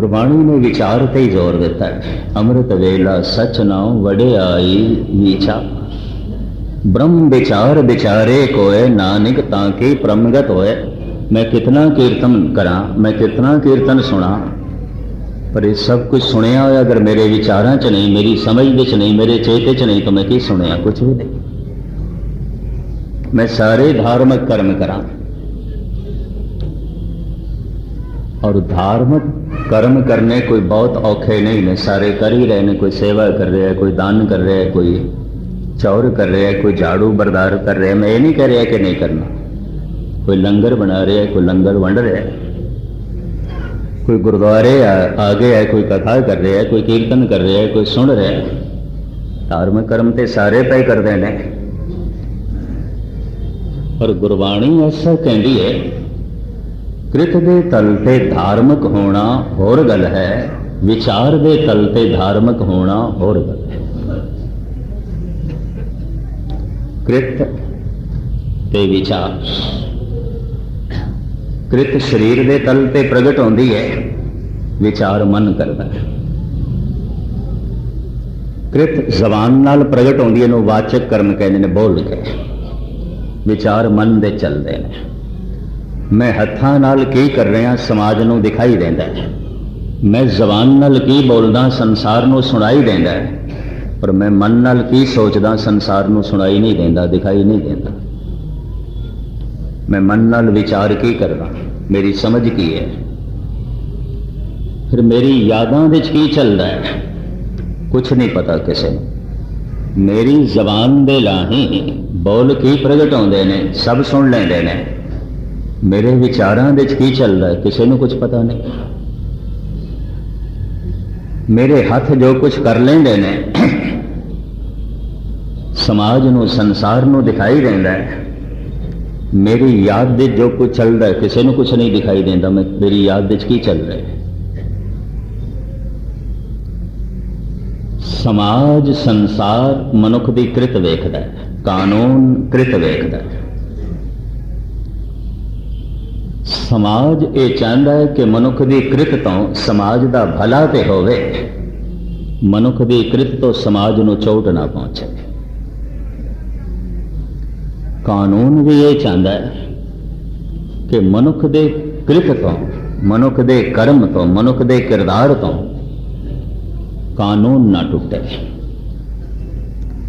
गुरबाणु ने विचार पर ही ज़ोर થઈ है। अमृत वेला सच ना वडे आई नीचा ब्रह्म विचार विचारे कोय नानिक ताके प्रमगत होए। मैं कितना कीर्तन करा, मैं कितना कीर्तन सुना। पर ये सब कुछ सुनिया हो अगर मेरे विचार च नहीं, मेरी समझ विच नहीं, मेरे चेते च नहीं तो मैं कि सुनिया? कुछ भी नहीं। मैं सारे धार्मिक कर्म करा। ਸਾਰੇ ਧਾਰਮਿਕ ਕਰਮ ਕਰਾਂ ਔਰ ਧਾਰਮਿਕ ਕਰਮ ਕਰਨੇ ਕੋਈ ਬਹੁਤ ਔਖੇ ਨਹੀਂ ਨੇ। ਸਾਰੇ ਕਰ ਹੀ ਰਹੇ ਨੇ, ਕੋਈ ਸੇਵਾ ਕਰ ਰਿਹਾ ਕੋਈ ਦਾਨ ਕਰ ਰਿਹਾ ਕੋਈ ਚੌਰ ਕਰ ਰਿਹਾ ਕੋਈ ਝਾੜੂ ਬਰਦਾਰ ਕਰ ਰਿਹਾ ਮੈਂ ਇਹ ਨਹੀਂ ਕਹਿ ਰਿਹਾ ਕਿ ਨਹੀਂ ਕਰਨਾ। ਕੋਈ ਲੰਗਰ ਬਣਾ ਰਿਹਾ ਕੋਈ ਲੰਗਰ ਵੰਡ ਰਿਹਾ ਕੋਈ ਗੁਰਦੁਆਰੇ ਆ ਆ ਗਿਆ ਹੈ, ਕੋਈ ਕਥਾ ਕਰ ਰਿਹਾ ਹੈ, ਕੋਈ ਕੀਰਤਨ ਕਰ ਰਿਹਾ ਹੈ, ਕੋਈ ਸੁਣ ਰਿਹਾ ਹੈ। ਧਾਰਮਿਕ ਕਰਮ ਤੇ ਸਾਰੇ ਪਏ ਕਰਦੇ ਨੇ। ਪਰ ਗੁਰਬਾਣੀ ਐਸਾ ਕਹਿੰਦੀ ਹੈ ਕ੍ਰਿਤ ਦੇ ਤਲ ਤੇ ਧਾਰਮਿਕ ਹੋਣਾ ਹੋਰ ਗੱਲ ਹੈ, ਵਿਚਾਰ ਦੇ ਤਲ ਤੇ ਧਾਰਮਿਕ ਹੋਣਾ ਹੋਰ ਗੱਲ ਹੈ। ਕ੍ਰਿਤ ਤੇ ਵਿਚਾਰ। ਕ੍ਰਿਤ ਸਰੀਰ ਦੇ ਤਲ ਤੇ ਪ੍ਰਗਟ ਹੁੰਦੀ ਹੈ, ਵਿਚਾਰ ਮਨ ਕਰਦਾ ਹੈ। ਕ੍ਰਿਤ ਜ਼ਬਾਨ ਨਾਲ ਪ੍ਰਗਟ ਹੁੰਦੀ ਹੈ ਨੂੰ ਵਾਚਕ ਕਰਨ ਕਹਿੰਦੇ ਨੇ, ਬੋਲ ਕੇ। ਵਿਚਾਰ ਮਨ ਦੇ ਚੱਲਦੇ ਨੇ। ਮੈਂ ਹੱਥਾਂ ਨਾਲ ਕੀ ਕਰ ਰਿਹਾ ਸਮਾਜ ਨੂੰ ਦਿਖਾਈ ਦਿੰਦਾ ਹੈ। ਮੈਂ ਜ਼ਬਾਨ ਨਾਲ ਕੀ ਬੋਲਦਾ, ਸੰਸਾਰ ਨੂੰ ਸੁਣਾਈ ਦਿੰਦਾ ਹੈ। ਪਰ ਮੈਂ ਮਨ ਨਾਲ ਕੀ ਸੋਚਦਾ, ਸੰਸਾਰ ਨੂੰ ਸੁਣਾਈ ਨਹੀਂ ਦਿੰਦਾ, ਦਿਖਾਈ ਨਹੀਂ ਦਿੰਦਾ। ਮੈਂ ਮਨ ਨਾਲ ਵਿਚਾਰ ਕੀ ਕਰਦਾ, ਮੇਰੀ ਸਮਝ ਕੀ ਹੈ? ਫਿਰ ਮੇਰੀ ਯਾਦਾਂ ਵਿੱਚ ਕੀ ਚੱਲਦਾ ਹੈ? ਕੁਝ ਨਹੀਂ ਪਤਾ ਕਿਸੇ ਨੂੰ। ਮੇਰੀ ਜ਼ਬਾਨ ਦੇ ਲਾਹੀਂ ਬੋਲ ਕੀ ਪ੍ਰਗਟ ਹੁੰਦੇ ਨੇ, ਸਭ ਸੁਣ ਲੈਂਦੇ ਨੇ। ਮੇਰੇ ਵਿਚਾਰਾਂ ਵਿੱਚ ਕੀ ਚੱਲਦਾ ਕਿਸੇ ਨੂੰ ਕੁਝ ਪਤਾ ਨਹੀਂ। ਮੇਰੇ ਹੱਥ ਜੋ ਕੁਝ ਕਰ ਲੈਂਦੇ ਨੇ, ਸਮਾਜ ਨੂੰ, ਸੰਸਾਰ ਨੂੰ ਦਿਖਾਈ ਦਿੰਦਾ ਹੈ। ਮੇਰੀ ਯਾਦ ਦੇ ਜੋ ਕੁਝ ਚੱਲਦਾ ਕਿਸੇ ਨੂੰ ਕੁਝ ਨਹੀਂ ਦਿਖਾਈ ਦਿੰਦਾ, ਮੈਂ, ਮੇਰੀ ਯਾਦ ਵਿੱਚ ਕੀ ਚੱਲ ਰਿਹਾ ਹੈ? ਸਮਾਜ, ਸੰਸਾਰ ਮਨੁੱਖ ਦੀ ਕ੍ਰਿਤ ਵੇਖਦਾ ਹੈ, ਕਾਨੂੰਨ ਕ੍ਰਿਤ ਵੇਖਦਾ ਹੈ। ਸਮਾਜ ਇਹ ਚਾਹੁੰਦਾ ਹੈ ਕਿ ਮਨੁੱਖ ਦੀ ਕ੍ਰਿਤ ਤੋਂ ਸਮਾਜ ਦਾ ਭਲਾ ਤੇ ਹੋਵੇ। ਮਨੁੱਖ ਦੀ ਕ੍ਰਿਤ ਤੋਂ ਸਮਾਜ ਨੂੰ ਚੋਟ ਨਾ ਪਹੁੰਚੇ। ਕਾਨੂੰਨ ਵੀ ਇਹ ਚਾਹੁੰਦਾ ਹੈ ਕਿ ਮਨੁੱਖ ਦੇ ਕ੍ਰਿਤ ਤੋਂ, ਮਨੁੱਖ ਦੇ ਕਰਮ ਤੋਂ, ਮਨੁੱਖ ਦੇ ਕਿਰਦਾਰ ਤੋਂ ਕਾਨੂੰਨ ਨਾ ਟੁੱਟੇ।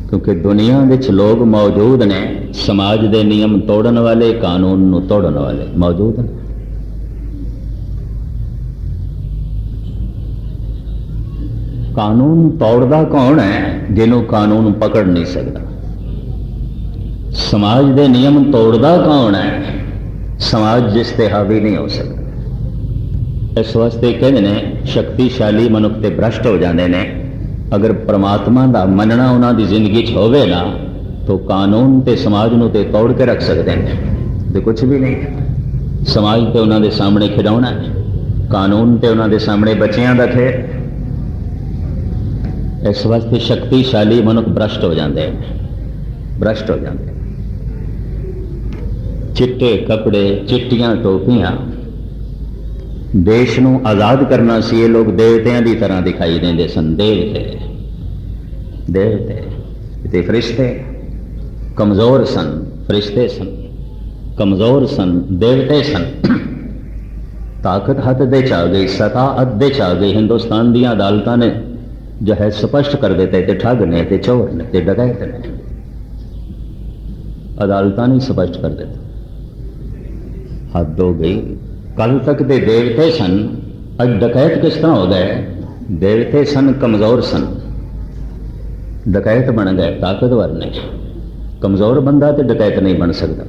ਕਿਉਂਕਿ ਦੁਨੀਆ ਵਿੱਚ ਲੋਕ ਮੌਜੂਦ ਨੇ, ਸਮਾਜ ਦੇ ਨਿਯਮ ਤੋੜਨ ਵਾਲੇ, ਕਾਨੂੰਨ ਨੂੰ ਤੋੜਨ ਵਾਲੇ ਮੌਜੂਦ ਨੇ। ਕਾਨੂੰਨ ਤੋੜਦਾ ਕੌਣ ਹੈ ਜਿਹਨੂੰ ਕਾਨੂੰਨ ਪਕੜ ਨਹੀਂ ਸਕਦਾ? ਸਮਾਜ ਦੇ ਨਿਯਮ ਤੋੜਦਾ ਕੌਣ ਹੈ? ਸਮਾਜ ਜਿਸ ਤੇ ਹਾਵੀ ਨਹੀਂ ਹੋ ਸਕਦਾ। ਇਸ ਵਾਸਤੇ ਕਹਿੰਦੇ ਨੇ, ਸ਼ਕਤੀਸ਼ਾਲੀ ਮਨੁੱਖ ਤੇ ਭ੍ਰਸ਼ਟ ਹੋ ਜਾਂਦੇ ਨੇ। ਅਗਰ ਪ੍ਰਮਾਤਮਾ ਦਾ ਮੰਨਣਾ ਉਹਨਾਂ ਦੀ ਜ਼ਿੰਦਗੀ 'ਚ ਹੋਵੇ ਨਾ, ਤਾਂ ਕਾਨੂੰਨ ਤੇ ਸਮਾਜ ਨੂੰ ਤੇ ਤੋੜ ਕੇ ਰੱਖ ਸਕਦੇ ਨੇ। ਤੇ ਕੁਝ ਵੀ ਨਹੀਂ। ਸਮਾਜ ਤੇ ਉਹਨਾਂ ਦੇ ਸਾਹਮਣੇ ਖਿਡਾਉਣਾ ਕਾਨੂੰਨ ਤੇ ਉਹਨਾਂ ਦੇ ਸਾਹਮਣੇ ਬੱਚਿਆਂ ਦਾ ਖੇਡ। ਇਸ ਵਾਸਤੇ ਸ਼ਕਤੀਸ਼ਾਲੀ ਮਨੁੱਖ ਭ੍ਰਸ਼ਟ ਹੋ ਜਾਂਦੇ ਨੇ। ਭ੍ਰਸ਼ਟ ਹੋ ਜਾਂਦੇ ਚਿੱਟੇ ਕੱਪੜੇ, ਚਿੱਟੀਆਂ ਟੋਪੀਆਂ। ਦੇਸ਼ ਨੂੰ ਆਜ਼ਾਦ ਕਰਨਾ ਸੀ, ਇਹ ਲੋਕ ਦੇਵਤਿਆਂ ਦੀ ਤਰ੍ਹਾਂ ਦਿਖਾਈ ਦਿੰਦੇ ਸਨ। ਦੇਵਤੇ ਦੇਵਤੇ। ਤੇ ਫਰਿਸ਼ਤੇ ਕਮਜ਼ੋਰ ਸਨ, ਫਰਿਸ਼ਤੇ ਸਨ, ਕਮਜ਼ੋਰ ਸਨ, ਦੇਵਤੇ ਸਨ। ਤਾਕਤ ਹੱਥ ਦੇ ਚ ਆ ਗਈ, ਸਤਾ ਹੱਥ ਦੇ ਚ ਆ ਗਈ। ਹਿੰਦੁਸਤਾਨ ਦੀਆਂ ਅਦਾਲਤਾਂ ਨੇ ਜੋ ਹੈ ਸਪਸ਼ਟ ਕਰ ਦਿੱਤੇ ਤੇ ਠੱਗ ਨੇ ਤੇ ਚੋਰ ਨੇ ਤੇ ਡਕੈਤ ਨੇ। ਅਦਾਲਤਾਂ ਨੇ ਸਪਸ਼ਟ ਕਰ ਦਿੱਤਾ। ਹੱਦ ਹੋ ਗਈ। ਕੱਲ ਤੱਕ ਦੇ ਦੇਵਤੇ ਸਨ। ਅੱਜ ਡਕੈਤ ਕਿਸ ਤਰ੍ਹਾਂ ਹੋ ਗਏ? ਦੇਵਤੇ ਸਨ, ਕਮਜ਼ੋਰ ਸਨ। ਡਕੈਤ ਬਣ ਗਏ, ਤਾਕਤਵਰ ਨੇ। ਕਮਜ਼ੋਰ ਬੰਦਾ ਤੇ ਡਕੈਤ ਨਹੀਂ ਬਣ ਸਕਦਾ।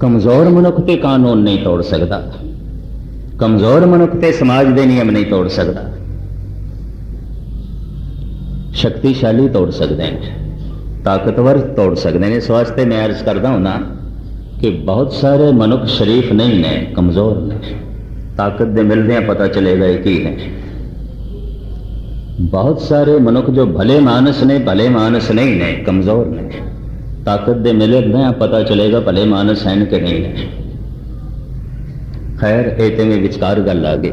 ਕਮਜ਼ੋਰ ਮਨੁੱਖ ਤੇ ਕਾਨੂੰਨ ਨਹੀਂ ਤੋੜ ਸਕਦਾ। ਕਮਜ਼ੋਰ ਮਨੁੱਖ ਤੇ ਸਮਾਜ ਦੇ ਨਿਯਮ ਨਹੀਂ ਤੋੜ ਸਕਦਾ। ਸ਼ਕਤੀਸ਼ਾਲੀ ਤੋੜ ਸਕਦੇ ਨੇ ਤਾਕਤਵਰ ਤੋੜ ਸਕਦੇ ਨੇ ਇਸ ਵਾਸਤੇ ਮੈਂ ਅਰਜ਼ ਕਰਦਾ ਹਾਂ ਨਾ ਕਿ ਬਹੁਤ ਸਾਰੇ ਮਨੁੱਖ ਸ਼ਰੀਫ ਨਹੀਂ ਨੇ ਕਮਜ਼ੋਰ ਨੇ ਤਾਕਤ ਦੇ ਮਿਲਦਿਆਂ ਪਤਾ ਚਲੇਗਾ ਇਹ ਕੀ ਹੈ ਬਹੁਤ ਸਾਰੇ ਮਨੁੱਖ ਜੋ ਭਲੇ ਮਾਨਸ ਨੇ ਭਲੇ ਮਾਨਸ ਨਹੀਂ ਨੇ ਕਮਜ਼ੋਰ ਨੇ ਤਾਕਤ ਦੇ ਮਿਲਦਿਆਂ ਪਤਾ ਚਲੇਗਾ ਭਲੇ ਮਾਨਸ ਹਨ ਕਿ ਨਹੀਂ ਨੇ ਖੈਰ ਇਹ ਤੇ ਵਿਚਕਾਰ ਗੱਲ ਆ ਗਈ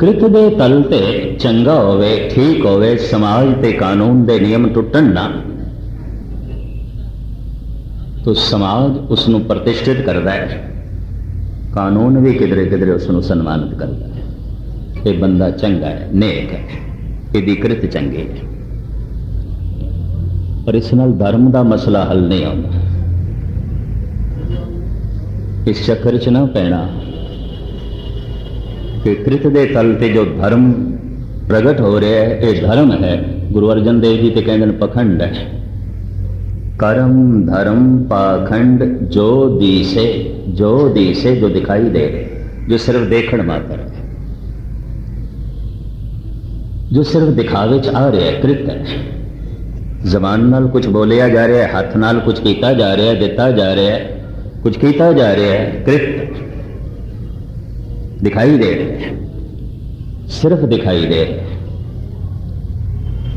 ਕ੍ਰਿਤ ਦੇ ਤਲ ਤੇ ਚੰਗਾ ਹੋਵੇ, ਠੀਕ ਹੋਵੇ, ਸਮਾਜ ਤੇ ਕਾਨੂੰਨ ਦੇ ਨਿਯਮ ਟੁੱਟਣ ਨਾ, ਤੋ ਸਮਾਜ ਉਸ ਨੂੰ ਪ੍ਰਤਿਸ਼ਠਿਤ ਕਰਦਾ ਹੈ। ਕਾਨੂੰਨ ਵੀ ਕਿਧਰੇ ਕਿਧਰੇ ਉਸ ਨੂੰ ਸਨਮਾਨਿਤ ਕਰਦਾ ਹੈ। ਇਹ ਬੰਦਾ ਚੰਗਾ ਹੈ, ਨੇਕ ਹੈ, ਇਹਦੀ ਕ੍ਰਿਤ ਚੰਗੀ ਹੈ। ਪਰ ਇਸ ਨਾਲ ਧਰਮ ਦਾ ਮਸਲਾ ਹੱਲ ਨਹੀਂ ਆਉਂਦਾ। ਇਸ ਚੱਕਰ 'ਚ ਨਾ ਪੈਣਾ ਕਿ ਕ੍ਰਿਤ ਦੇ ਤਲ ਤੇ ਜੋ ਧਰਮ ਪ੍ਰਗਟ ਹੋ ਰਿਹਾ ਹੈ, ਇਹ ਧਰਮ ਹੈ। ਗੁਰੂ ਅਰਜਨ ਦੇਵ ਜੀ ਤੇ ਕਹਿੰਦੇ ਨੇ ਪਖੰਡ ਹੈ। ਕਰਮ ਧਰਮ ਪਾਖੰਡ ਜੋ ਦੀਸੇ ਜੋ ਦੀਸੇ ਜੋ ਦਿਖਾਈ ਦੇ ਰਹੇ, ਜੋ ਸਿਰਫ ਦੇਖਣ ਮਾਤਰ ਹੈ। ਜੋ ਸਿਰਫ ਦਿਖਾਵੇ ਚ ਆ ਰਿਹਾ ਕ੍ਰਿਤ ਹੈ। ਜ਼ਬਾਨ ਨਾਲ ਕੁਝ ਬੋਲਿਆ ਜਾ ਰਿਹਾ ਹੈ, ਹੱਥ ਨਾਲ ਕੁਝ ਕੀਤਾ ਜਾ ਰਿਹਾ ਹੈ, ਦਿੱਤਾ ਜਾ ਰਿਹਾ ਹੈ ਕੁਝ ਕੀਤਾ ਜਾ ਰਿਹਾ ਹੈ, ਕ੍ਰਿਤ ਦਿਖਾਈ ਦੇ ਰਿਹਾ ਸਿਰਫ ਦਿਖਾਈ ਦੇ ਰਿਹਾ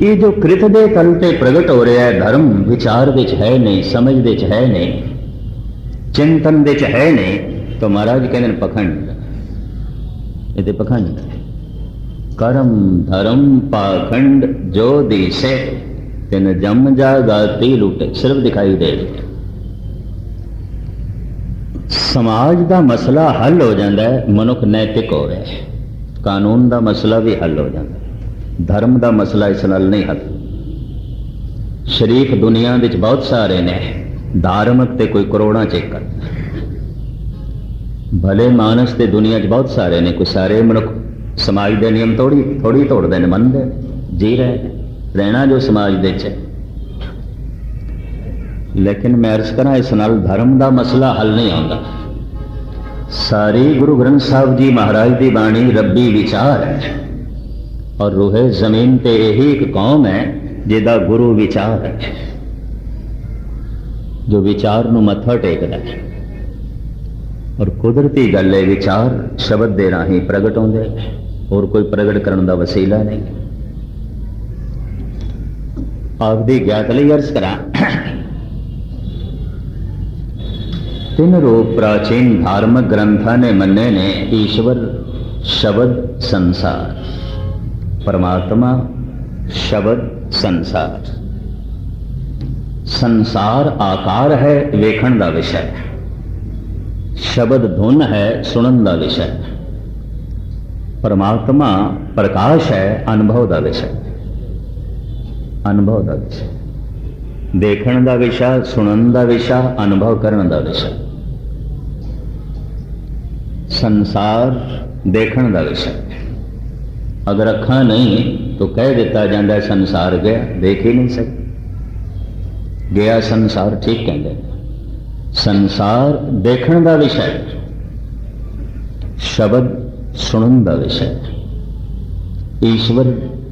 ਇਹ ਜੋ ਕ੍ਰਿਤ ਦੇ ਤਲ ਤੇ ਪ੍ਰਗਟ ਹੋ ਰਿਹਾ ਹੈ, ਧਰਮ ਵਿਚਾਰ ਵਿੱਚ ਹੈ ਨਹੀਂ, ਸਮਝ ਵਿੱਚ ਹੈ ਨਹੀਂ, ਚਿੰਤਨ ਵਿੱਚ ਹੈ ਨਹੀਂ, ਤਾਂ ਮਹਾਰਾਜ ਕਹਿੰਦੇ ਨੇ ਪਖੰਡ। ਇਹ ਤੇ ਪਖੰਡ ਕਰਮ, ਧਰਮ, ਪਾਖੰਡ, ਜੋ ਦਿਸੇ, ਤਿਨ ਜਮ ਜਾਗਾਤੀ ਲੁੱਟੇ, ਸਿਰਫ ਦਿਖਾਈ ਦੇ ਰਿਹਾ ਸਮਾਜ ਦਾ ਮਸਲਾ ਹੱਲ ਹੋ ਜਾਂਦਾ ਹੈ, ਮਨੁੱਖ ਨੈਤਿਕ ਹੋ ਹੋਵੇ। ਕਾਨੂੰਨ ਦਾ ਮਸਲਾ ਵੀ ਹੱਲ ਹੋ ਜਾਂਦਾ ਹੈ। ਧਰਮ ਦਾ ਮਸਲਾ ਇਸ ਨਾਲ ਨਹੀਂ ਹੱਲ। ਸ਼ਰੀਫ ਦੁਨੀਆ ਵਿੱਚ ਬਹੁਤ ਸਾਰੇ ਨੇ, ਧਾਰਮਿਕ ਤੇ ਕੋਈ ਕਰੋੜਾਂ ਚੇਕਰ ਭਲੇ ਮਾਨਸ ਤੇ ਦੁਨੀਆ 'ਚ ਬਹੁਤ ਸਾਰੇ ਨੇ, ਕੋਈ ਸਾਰੇ ਮਨੁੱਖ ਸਮਾਜ ਦੇ ਨਿਯਮ ਥੋੜੀ ਥੋੜੀ ਤੋੜਦੇ ਨੇ, ਮੰਨਦੇ ਜੀ ਰਹੇ ਰਹਿਣਾ ਜੋ ਸਮਾਜ ਦੇ 'ਚ ਲੇਕਿਨ ਮੈਂ ਅਰਜ਼ ਕਰਾਂ ਇਸ ਨਾਲ ਧਰਮ ਦਾ ਮਸਲਾ ਹੱਲ ਨਹੀਂ ਆਉਂਦਾ। ਸਾਰੀ ਗੁਰੂ ਗ੍ਰੰਥ ਸਾਹਿਬ ਜੀ ਮਹਾਰਾਜ ਦੀ ਬਾਣੀ ਰੱਬੀ ਵਿਚਾਰ ਹੈ। ਔਰ ਰੂਹੇ ਜ਼ਮੀਨ ਤੇ ਇਹੀ ਇੱਕ ਕੌਮ ਹੈ ਜਿਹਦਾ ਗੁਰੂ ਵਿਚਾਰ ਹੈ। ਜੋ ਵਿਚਾਰ ਨੂੰ ਮੱਥਾ ਟੇਕਦਾ ਹੈ। ਔਰ ਕੁਦਰਤੀ ਗੱਲ ਹੈ, ਵਿਚਾਰ ਸ਼ਬਦ ਦੇ ਰਾਹੀਂ ਪ੍ਰਗਟ ਹੁੰਦੇ ਹੋਰ ਕੋਈ ਪ੍ਰਗਟ ਕਰਨ ਦਾ ਵਸੀਲਾ ਨਹੀਂ। ਆਪਦੀ ਗਿਆਤ ਲਈ ਅਰਜ਼ ਕਰਾਂ। ਤਿੰਨ ਰੂਪ ਪ੍ਰਾਚੀਨ ਧਾਰਮਿਕ ਗ੍ਰੰਥਾਂ ਨੇ ਮੰਨੇ ਨੇ, ਈਸ਼ਵਰ, ਸ਼ਬਦ, ਸੰਸਾਰ। ਪਰਮਾਤਮਾ, ਸ਼ਬਦ, ਸੰਸਾਰ। ਸੰਸਾਰ ਆਕਾਰ ਹੈ, ਵੇਖਣ ਦਾ ਵਿਸ਼ਾ ਹੈ। ਸ਼ਬਦ ਧੁਨ ਹੈ, ਸੁਣਨ ਦਾ ਵਿਸ਼ਾ ਹੈ। ਪਰਮਾਤਮਾ ਪ੍ਰਕਾਸ਼ ਹੈ, ਅਨੁਭਵ ਦਾ ਵਿਸ਼ਾ ਅਨੁਭਵ ਦਾ ਵਿਸ਼ਾ ਦੇਖਣ ਦਾ ਵਿਸ਼ਾ, ਸੁਣਨ ਦਾ ਵਿਸ਼ਾ, ਅਨੁਭਵ ਕਰਨ ਦਾ ਵਿਸ਼ਾ ਸੰਸਾਰ ਦੇਖਣ ਦਾ ਵਿਸ਼ਾ ਅਗਰ ਅੱਖਾਂ ਨਹੀਂ, ਤਾਂ ਕਹਿ ਦਿੱਤਾ ਜਾਂਦਾ ਸੰਸਾਰ ਗਿਆ, ਦੇਖ ਹੀ ਨਹੀਂ ਸਕੇ। ਗਿਆ ਸੰਸਾਰ, ਠੀਕ ਕਹਿੰਦੇ ਸੰਸਾਰ ਦੇਖਣ ਦਾ ਵਿਸ਼ਾ ਹੈ। ਸ਼ਬਦ ਸੁਣਨ ਦਾ ਵਿਸ਼ਾ ਹੈ। ਈਸ਼ਵਰ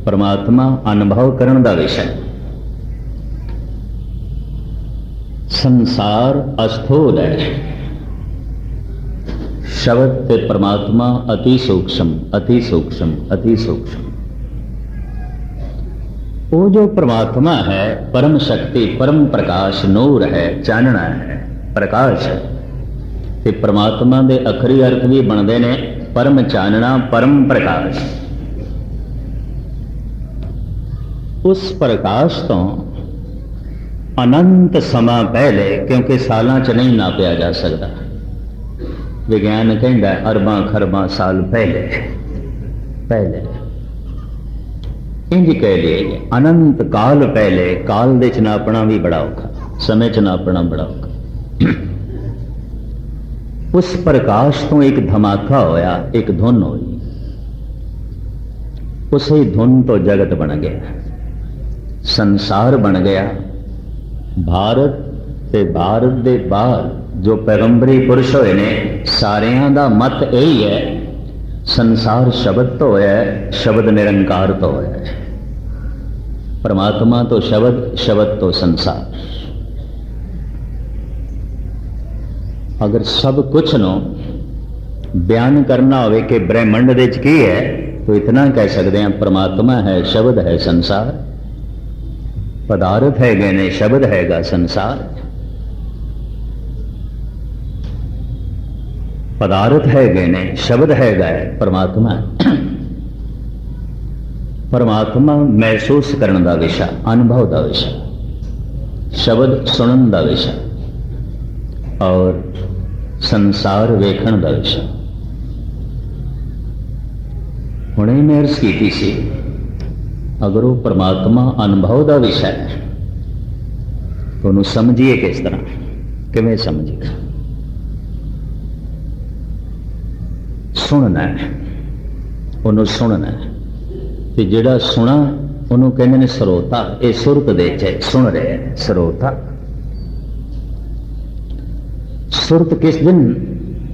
ਪਰਮਾਤਮਾ ਅਨੁਭਵ ਕਰਨ ਦਾ ਵਿਸ਼ਾ ਹੈ। ਸੰਸਾਰ ਅਸਥੂਲ ਹੈ। ਸ਼ਬਦ ਤੇ ਪਰਮਾਤਮਾ ਅਤੀ ਸੂਖਸ਼ਮ ਅਤੀ ਸੂਖਸ਼ਮ ਅਤੀ ਸੂਖਸ਼ਮ। ਉਹ ਜੋ ਪਰਮਾਤਮਾ ਹੈ, ਪਰਮ ਸ਼ਕਤੀ, ਪਰਮ ਪ੍ਰਕਾਸ਼, ਨੂਰ ਹੈ, ਚਾਨਣਾ ਹੈ, ਪ੍ਰਕਾਸ਼ ਹੈ। ਤੇ ਪਰਮਾਤਮਾ ਦੇ ਅਖਰੀ ਅਰਥ ਵੀ ਬਣਦੇ ਨੇ, ਪਰਮ ਚਾਨਣਾ, ਪਰਮ ਪ੍ਰਕਾਸ਼। ਉਸ ਪ੍ਰਕਾਸ਼ ਤੋਂ ਅਨੰਤ ਸਮਾਂ ਪਹਿਲੇ, ਕਿਉਂਕਿ ਸਾਲਾਂ 'ਚ ਨਹੀਂ ਨਾਪਿਆ ਜਾ ਸਕਦਾ। ਵਿਗਿਆਨ ਕਹਿੰਦਾ, ਅਰਬਾਂ ਖਰਬਾਂ ਸਾਲ ਪਹਿਲੇ। ਪਹਿਲੇ। ਇੰਜ ਕਹਿ ਲਈਏ ਅਨੰਤ ਕਾਲ ਪਹਿਲੇ, ਕਾਲ ਦੇ ਚ ਨਾਪਣਾ ਵੀ ਬੜਾ ਔਖਾ, ਸਮੇਂ ਚ ਨਾਪਣਾ ਬੜਾ ਔਖਾ। ਉਸ ਪ੍ਰਕਾਸ਼ ਤੋਂ ਇੱਕ ਧਮਾਕਾ ਹੋਇਆ, ਇੱਕ ਧੁਨ ਹੋਈ। ਉਸੇ ਧੁਨ ਤੋਂ ਜਗਤ ਬਣ ਗਿਆ। ਸੰਸਾਰ ਬਣ ਗਿਆ। ਭਾਰਤ ਤੇ ਭਾਰਤ ਦੇ ਬਾਹਰ ਜੋ ਪੈਗੰਬਰੀ ਪੁਰਸ਼ ਹੋਏ ਨੇ ਸਾਰਿਆਂ ਦਾ ਮਤ ਇਹੀ ਹੈ, ਸੰਸਾਰ ਸ਼ਬਦ ਤੋਂ ਹੋਇਆ ਹੈ, ਸ਼ਬਦ ਨਿਰੰਕਾਰ ਤੋਂ ਹੋਇਆ ਹੈ। ਪਰਮਾਤਮਾ ਤੋਂ ਸ਼ਬਦ ਸ਼ਬਦ ਤੋਂ ਸੰਸਾਰ। ਅਗਰ ਸਭ ਕੁਝ ਨੂੰ ਬਿਆਨ ਕਰਨਾ ਹੋਵੇ ਕਿ ਬ੍ਰਹਿਮੰਡ ਦੇ ਵਿੱਚ ਕੀ ਹੈ, ਤਾਂ ਇਤਨਾ ਕਹਿ ਸਕਦੇ ਹਾਂ, ਪਰਮਾਤਮਾ ਹੈ, ਸ਼ਬਦ ਹੈ, ਸੰਸਾਰ। ਪਦਾਰਥ ਹੈਗੇ ਨੇ, ਸ਼ਬਦ ਹੈਗਾ ਸੰਸਾਰ। ਪਦਾਰਥ ਹੈਗੇ ਨੇ ਸ਼ਬਦ ਹੈਗਾ ਹੈ ਪਰਮਾਤਮਾ ਪਰਮਾਤਮਾ ਮਹਿਸੂਸ ਕਰਨ ਦਾ ਵਿਸ਼ਾ ਅਨੁਭਵ ਦਾ ਵਿਸ਼ਾ ਸ਼ਬਦ ਸੁਣਨ ਦਾ ਵਿਸ਼ਾ ਔਰ ਸੰਸਾਰ ਵੇਖਣ ਦਾ ਵਿਸ਼ਾ ਹੁਣੇ ਮੈਂ ਅਰਜ਼ ਕੀਤੀ ਸੀ ਅਗਰ ਉਹ ਪਰਮਾਤਮਾ ਅਨੁਭਵ ਦਾ ਵਿਸ਼ਾ ਹੈ ਤਾਂ ਉਹਨੂੰ ਸਮਝੀਏ ਕਿਸ ਤਰ੍ਹਾਂ ਕਿਵੇਂ ਸਮਝੀਏ ਸੁਣਨਾ ਹੈ। ਉਹਨੂੰ ਸੁਣਨਾ ਹੈ। ਤੇ ਜਿਹੜਾ ਸੁਣਾ ਉਹਨੂੰ ਕਹਿੰਦੇ ਨੇ ਸਰੋਤਾ। ਇਹ ਸੁਰਤ ਦੇ ਚ ਸੁਣ ਰਿਹਾ ਹੈ, ਸਰੋਤਾ। ਸੁਰਤ ਕਿਸ ਦਿਨ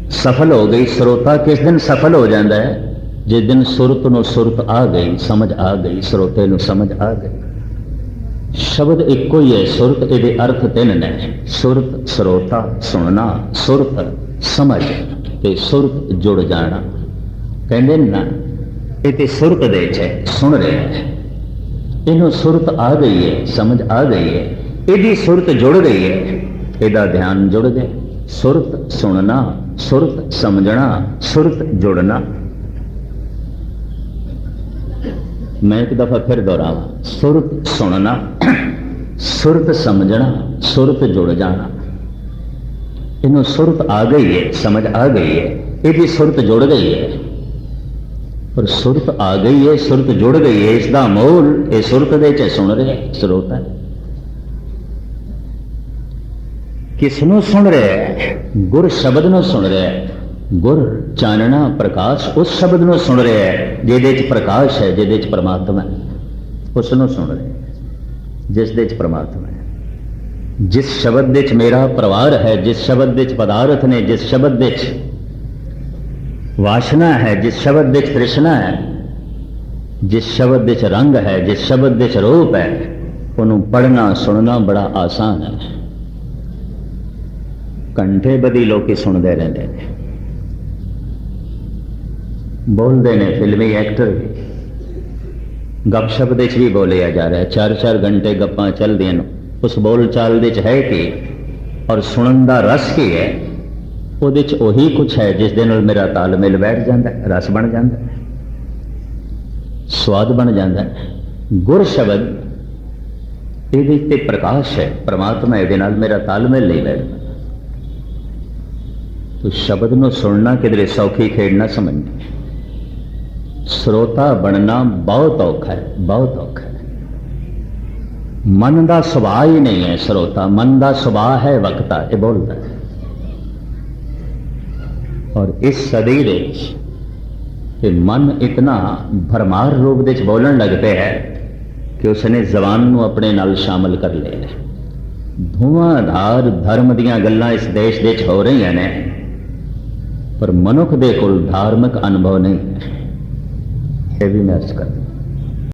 ਸਫਲ ਹੋ ਗਈ? ਸਰੋਤਾ ਕਿਸ ਦਿਨ ਸਫਲ ਹੋ ਜਾਂਦਾ ਹੈ? ਜਿਸ ਦਿਨ ਸੁਰਤ ਨੂੰ ਸੁਰਤ ਆ ਗਈ ਸਮਝ ਆ ਗਈ ਸਰੋਤੇ ਨੂੰ ਸਮਝ ਆ ਗਈ। ਸ਼ਬਦ ਇੱਕੋ ਹੀ ਹੈ। ਸੁਰਤ ਇਹਦੇ ਅਰਥ ਤਿੰਨ ਨੇ। ਸੁਰਤ ਸਰੋਤਾ ਸੁਣਨਾ ਸੁਰਤ ਸਮਝ। ਤੇ ਸੁਰਤ ਜੁੜ ਜਾਣਾ। ਕਹਿੰਦੇ ਨੇ ਨਾ ਇਹ ਤੇ ਸੁਰਤ ਦੇ ਚ ਹੈ, ਸੁਣ ਰਿਹਾ ਹੈ। ਇਹਨੂੰ ਸੁਰਤ ਆ ਗਈ ਹੈ ਸਮਝ ਆ ਗਈ ਹੈ। ਇਹਦੀ ਸੁਰਤ ਜੁੜ ਗਈ ਹੈ ਇਹਦਾ ਧਿਆਨ ਜੁੜ ਗਿਆ। ਸੁਰਤ ਸੁਣਨਾ ਸੁਰਤ ਸਮਝਣਾ ਸੁਰਤ ਜੁੜਨਾ। ਮੈਂ ਇੱਕ ਦਫਾ ਫਿਰ ਦੁਹਰਾਵਾਂ। ਸੁਰਤ ਸੁਣਨਾ ਸੁਰਤ ਸਮਝਣਾ ਸੁਰਤ ਜੁੜ ਜਾਣਾ। ਇਹਨੂੰ ਸੁਰਤ ਆ ਗਈ ਹੈ, ਸਮਝ ਆ ਗਈ ਹੈ, ਇਹਦੀ ਸੁਰਤ ਜੁੜ ਗਈ ਹੈ। ਪਰ ਸੁਰਤ ਆ ਗਈ ਹੈ, ਸੁਰਤ ਜੁੜ ਗਈ ਹੈ, ਇਸ ਦਾ ਮੂਲ ਇਹ ਸੁਰਤ ਦੇ ਚ ਸੁਣ ਰਿਹਾ ਸਰੋਤ ਹੈ। ਕਿਸ ਨੂੰ ਸੁਣ ਰਿਹਾ ਗੁਰ ਸ਼ਬਦ ਨੂੰ ਸੁਣ ਰਿਹਾ ਗੁਰ ਚਾਨਣਾ ਪ੍ਰਕਾਸ਼, ਉਸ ਸ਼ਬਦ ਨੂੰ ਸੁਣ ਰਿਹਾ ਹੈ, ਜਿਹਦੇ ਚ ਪ੍ਰਕਾਸ਼ ਹੈ, ਜਿਹਦੇ ਚ ਪਰਮਾਤਮਾ ਹੈ। ਉਸ ਨੂੰ ਸੁਣ ਰਿਹਾ ਹੈ, ਜਿਸ ਦੇ ਚ ਪਰਮਾਤਮਾ ਹੈ। ਜਿਸ ਸ਼ਬਦ ਵਿੱਚ ਮੇਰਾ ਪਰਿਵਾਰ ਹੈ, ਜਿਸ ਸ਼ਬਦ ਦੇ ਚ ਪਦਾਰਥ ਨੇ, ਜਿਸ ਸ਼ਬਦ ਵਿੱਚ ਵਾਸ਼ਨਾ ਹੈ, ਜਿਸ ਸ਼ਬਦ ਵਿੱਚ ਤ੍ਰਿਸ਼ਨਾ ਹੈ, ਜਿਸ ਸ਼ਬਦ ਵਿੱਚ ਰੰਗ ਹੈ, ਜਿਸ ਸ਼ਬਦ ਵਿੱਚ ਰੂਪ ਹੈ, ਉਹਨੂੰ ਪੜਨਾ ਸੁਣਨਾ ਬੜਾ ਆਸਾਨ ਹੈ। ਘੰਟੇ ਬਦੀ ਲੋਕੀ ਸੁਣਦੇ ਰਹਿੰਦੇ ਨੇ। ਬੋਲਦੇ ਨੇ ਫਿਲਮੀ ਐਕਟਰ ਵੀ। ਗੱਪ ਸ਼ਬਦ ਵਿੱਚ ਵੀ ਬੋਲਿਆ ਜਾ ਰਿਹਾ ਚਾਰ ਚਾਰ ਘੰਟੇ ਗੱਪਾਂ ਚੱਲਦੀਆਂ ਨੇ। ਉਸ ਬੋਲਚਾਲ ਦੇ ਚ ਹੈ ਕਿ ਔਰ ਸੁਣਨ ਦਾ ਰਸ ਕੀ ਹੈ? ਉਹਦੇ ਚ ਉਹੀ ਕੁਝ ਹੈ ਜਿਸ ਦੇ ਨਾਲ ਮੇਰਾ ਤਾਲਮੇਲ ਬੈਠ ਜਾਂਦਾ, ਰਸ ਬਣ ਜਾਂਦਾ, ਸਵਾਦ ਬਣ ਜਾਂਦਾ। ਹੈ। ਗੁਰ ਸ਼ਬਦ ਇਹਦੇ ਤੇ ਪ੍ਰਕਾਸ਼ ਹੈ, ਪ੍ਰਮਾਤਮਾ ਇਹਦੇ ਨਾਲ ਮੇਰਾ ਤਾਲਮੇਲ ਨਹੀਂ ਬੈਠਦਾ। ਤੋ ਸ਼ਬਦ ਨੂੰ ਸੁਣਨਾ ਕਿਧਰੇ ਸੌਖੀ ਖੇਡਣਾ ਸਮਝਣਾ ਸਰੋਤਾ ਬਣਨਾ ਬਹੁਤ ਔਖਾ ਹੈ, ਬਹੁਤ ਔਖਾ ਹੈ। ਮਨ ਦਾ ਸੁਭਾਅ ਹੀ ਨਹੀਂ ਹੈ ਸਰੋਤਾ, ਮਨ ਦਾ ਸੁਭਾਅ ਹੈ ਵਕਤਾ, ਇਹ ਬੋਲਦਾ ਔਰ ਇਸ ਸਦੀ ਦੇ ਵਿੱਚ ਕਿ ਮਨ ਇਤਨਾ ਭਰਮਾਰ ਰੂਪ ਦੇ ਵਿੱਚ ਬੋਲਣ ਲੱਗ ਪਿਆ ਹੈ ਕਿ ਉਸਨੇ ਜ਼ਬਾਨ ਨੂੰ ਆਪਣੇ ਨਾਲ ਸ਼ਾਮਲ ਕਰ ਲਿਆ ਹੈ। ਧੂਆਂਧਾਰ ਧਰਮ ਦੀਆਂ ਗੱਲਾਂ ਇਸ ਦੇਸ਼ ਦੇ ਵਿੱਚ ਹੋ ਰਹੀਆਂ ਨੇ, ਪਰ ਮਨੁੱਖ ਦੇ ਕੋਲ ਧਾਰਮਿਕ ਅਨੁਭਵ ਨਹੀਂ ਹੈ। ਇਹ ਵੀ ਮੈਂ ਅਰਜ਼ ਕਰਦਾ